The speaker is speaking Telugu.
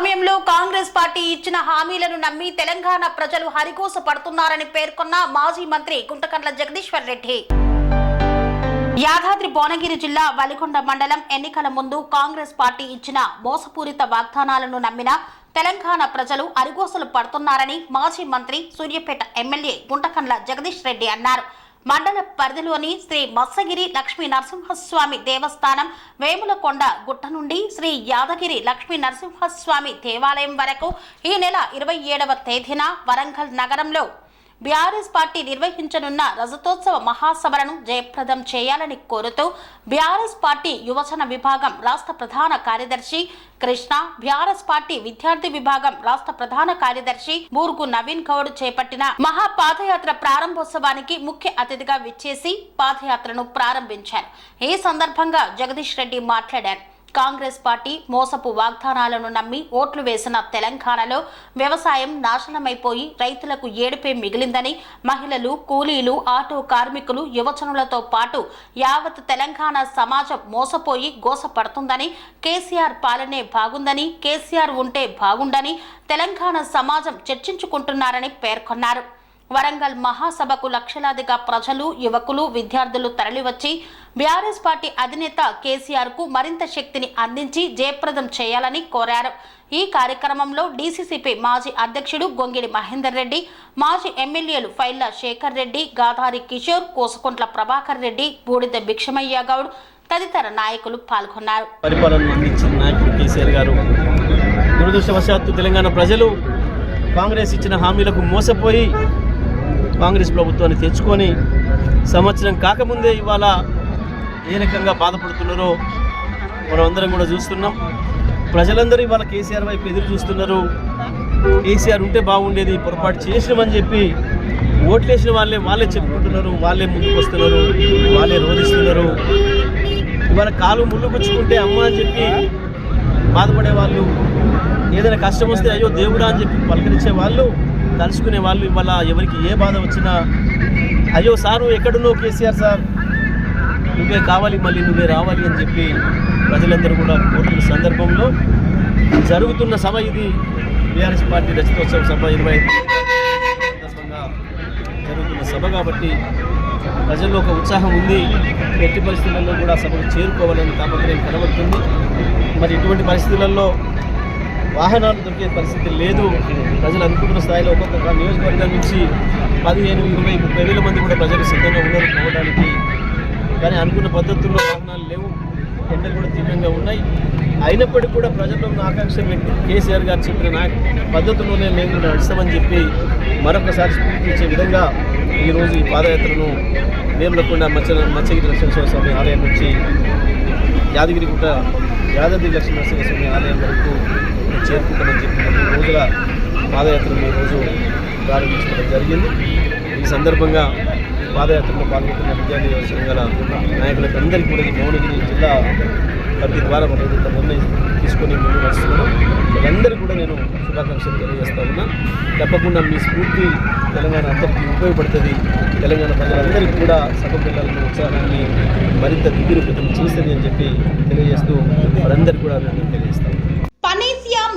సమయంలో కాంగ్రెస్ పార్టీ ఇచ్చిన హామీలను నమ్మి తెలంగాణ ప్రజలు హరికోస పడుతున్నారని పేర్కొన్న మాజీ మంత్రి గుంటకండ్ల జగదీశ్వర్ రెడ్డి. యాదాద్రి భువనగిరి జిల్లా వలికొండ మండలం ఎన్నికల ముందు కాంగ్రెస్ పార్టీ ఇచ్చిన మోసపూరిత వాగ్దానాలను నమ్మిన తెలంగాణ ప్రజలు అరిగోసలు పడుతున్నారని మాజీ మంత్రి సూర్యపేట ఎమ్మెల్యే గుంటకండ్ల జగదీష్ రెడ్డి అన్నారు. మండల పరిధిలోని శ్రీ మత్స్యగిరి లక్ష్మీ నరసింహస్వామి దేవస్థానం వేములకొండ గుట్ట నుండి శ్రీ యాదగిరి లక్ష్మీ నరసింహస్వామి దేవాలయం వరకు ఈ నెల ఇరవై ఏడవ తేదీన వరంగల్ నగరంలో బీఆర్ఎస్ పార్టీ నిర్వహించనున్న రజతోత్సవ మహాసభలను జయప్రదం చేయాలని కోరుతూ బీఆర్ఎస్ పార్టీ యువజన విభాగం రాష్ట్ర ప్రధాన కార్యదర్శి కృష్ణ బీఆర్ఎస్ పార్టీ విద్యార్థి విభాగం రాష్ట్ర ప్రధాన కార్యదర్శి బూర్గు నవీన్ గౌడ్ చేపట్టిన మహా పాదయాత్ర ప్రారంభోత్సవానికి ముఖ్య అతిథిగా విచ్చేసి పాదయాత్రను ప్రారంభించారు. ఈ సందర్భంగా జగదీష్ రెడ్డి మాట్లాడారు. కాంగ్రెస్ పార్టీ మోసపు వాగ్దానాలను నమ్మి ఓట్లు వేసిన తెలంగాణలో వ్యవసాయం నాశనమైపోయి రైతులకు ఏడుపే మిగిలిందని మహిళలు కూలీలు ఆటో కార్మికులు యువజనులతో పాటు యావత్ తెలంగాణ సమాజం మోసపోయి గోసపడుతుందని కేసీఆర్ పాలనే బాగుందని కేసీఆర్ ఉంటే బాగుండని తెలంగాణ సమాజం చర్చించుకుంటున్నారని పేర్కొన్నారు. వరంగల్ మహాసభకు లక్షలాదిగా ప్రజలు యువకులు విద్యార్థులు తరలివచ్చి బీఆర్ఎస్ పార్టీ అధినేత కేసీఆర్కు మరింత శక్తిని అందించి జయప్రదం చేయాలని కోరారు. ఈ కార్యక్రమంలో డీసీసీపీ మాజీ అధ్యక్షుడు గొంగిడి మహేందర్ రెడ్డి మాజీ ఎమ్మెల్యేలు ఫైళ్ళ శేఖర్ రెడ్డి గాధారి కిషోర్ కోసుకుంట్ల ప్రభాకర్ రెడ్డి బూడిద భిక్షమయ్య గౌడ్ తదితర నాయకులు పాల్గొన్నారు. పరిపాలన అందించిన నాయకుడు కేసీఆర్ గారు దురదృష్టవశాత్తు తెలంగాణ ప్రజలు కాంగ్రెస్ ఇచ్చిన హామీలకు మోసపోయి కాంగ్రెస్ ప్రభుత్వాన్ని తెచ్చుకొని సంవత్సరం కాకముందే ఇవాళ ఏ రకంగా బాధపడుతున్నారో మనమందరం కూడా చూస్తున్నాం. ప్రజలందరూ ఇవాళ కేసీఆర్ వైపు ఎదురు చూస్తున్నారు. కేసీఆర్ ఉంటే బాగుండేది పొరపాటు చేసినామని చెప్పి ఓట్లేసిన వాళ్ళే వాళ్ళే చెప్పుకుంటున్నారు వాళ్ళే ముందుకు వస్తున్నారు వాళ్ళే రోధిస్తున్నారు. ఇవాళ కాలు ముళ్ళు పుచ్చుకుంటే అమ్మ అని చెప్పి బాధపడే వాళ్ళు ఏదైనా కష్టం వస్తే అయ్యో దేవుడా అని చెప్పి పలకరించే వాళ్ళు తలుచుకునే వాళ్ళు ఇవాళ ఎవరికి ఏ బాధ వచ్చినా అయ్యో సారు ఎక్కడున్నావు కేసీఆర్ సార్? నువ్వే కావాలి మళ్ళీ నువ్వే రావాలి అని చెప్పి ప్రజలందరూ కూడా కోరుతున్న సందర్భంలో జరుగుతున్న సభ ఇది. బీఆర్ఎస్ పార్టీ రచితోత్సవ సభ ఇరవై సందర్భంగా జరుగుతున్న సభ కాబట్టి ప్రజల్లో ఒక ఉత్సాహం ఉంది. ఎట్టి పరిస్థితులలో కూడా సభకు చేరుకోవాలని తాపత్రయం కనబడుతుంది. మరి ఇటువంటి పరిస్థితులలో వాహనాలు దొరికే పరిస్థితి లేదు. ప్రజలు అనుకుంటున్న స్థాయిలో ఒక్కొక్క నియోజకవర్గం నుంచి పదిహేను ఇరవై ముప్పై వేల మంది కూడా ప్రజలు సిద్ధంగా ఉన్నారు. పోవడానికి కానీ అనుకున్న పద్ధతుల్లో వాహనాలు లేవు. ఎండలు కూడా తీవ్రంగా ఉన్నాయి. అయినప్పటికీ కూడా ప్రజల్లో ఉన్న ఆకాంక్ష కేసీఆర్ గారు చెప్పిన నా పద్ధతుల్లోనే మేము కూడా నడుస్తామని చెప్పి మరొకసారి స్ఫూర్తించే విధంగా ఈరోజు ఈ పాదయాత్రను వేములకొండ మచ్చ మత్స్యగిరి లక్ష్మీశ్వర స్వామి ఆలయం నుంచి యాదగిరిగుట్ట యాదాద్రి లక్ష్మీనరసింహ స్వామి ఆలయం వరకు చేరుకుంటామని చెప్పి మూడు రోజుల పాదయాత్రను ఈరోజు ప్రారంభించడం జరిగింది. ఈ సందర్భంగా పాదయాత్రలో పాల్గొంటున్న విద్యార్థి సంఘాల నాయకులకు అందరికీ కూడా ఈ భువనగిరి జిల్లా పరిధి ద్వారా మనం ఇంత నిర్ణయం తీసుకొని ముందు నడుస్తున్నారో వీళ్ళందరికీ కూడా నేను శుభాకాంక్షలు తెలియజేస్తా ఉన్నా. తప్పకుండా మీ స్ఫూర్తి తెలంగాణ అందరికీ ఉపయోగపడుతుంది. తెలంగాణ ప్రజలందరికీ కూడా సభ పిల్లలను ఉత్సాహాన్ని మరింత దిగ్గురుపితం చేస్తుంది అని చెప్పి తెలియజేస్తూ వారందరికీ కూడా నేను తెలియజేస్తాను